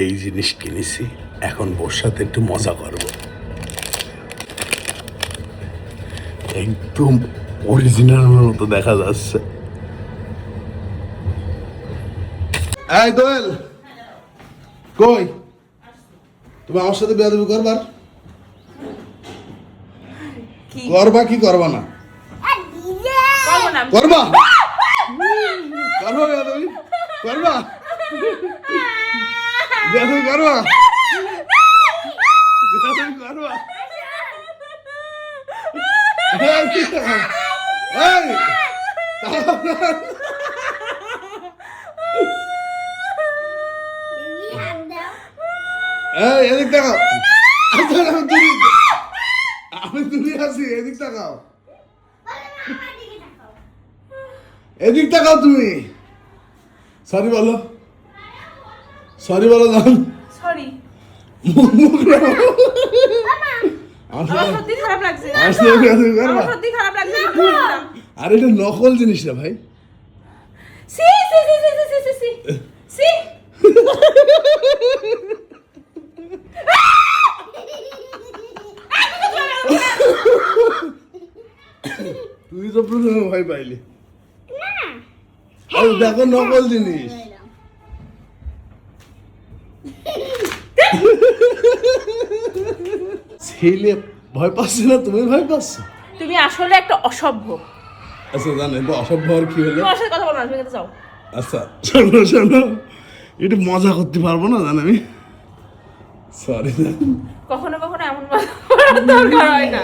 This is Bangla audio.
এই জিনিস কিনেছি এখন বোর সাথে একটু মজা করব। একদম অরিজিনাল মতো দেখা যাচ্ছে। এই দোয়েল কই? তুমি আমার সাথে বেয়াদবি করবার? কি? করবা কি করবা না? করব। করবা? করবা বেয়াদবি? করবা? বেদবি করো। বেদবি করো। এই এই এদিক দেখাও। আমি দূরে আছি, এদিক তাকাও এদিক তাকাও তুমি। সরি বলো। সরি বলো জান সরি। আর এটা নকল জিনিস না ভাই C C C C C C C C তুই তো প্রথমে ভয় পাইলি আরে দেখো নকল জিনিস ছেলে ভয় পাচ্ছে না? তুমি ভয় পাচ্ছ? তুমি আসলে একটা অসভ্য। আচ্ছা জানো এটা অসভ্য আর কি হলো? তোমার সাথে কথা বলব না তুমি যাও আচ্ছা শোনো শোনো। একটু মজা করতে পারব না জানো আমি? সরি কখনো কখনো এমন মজা দরকার হয় না।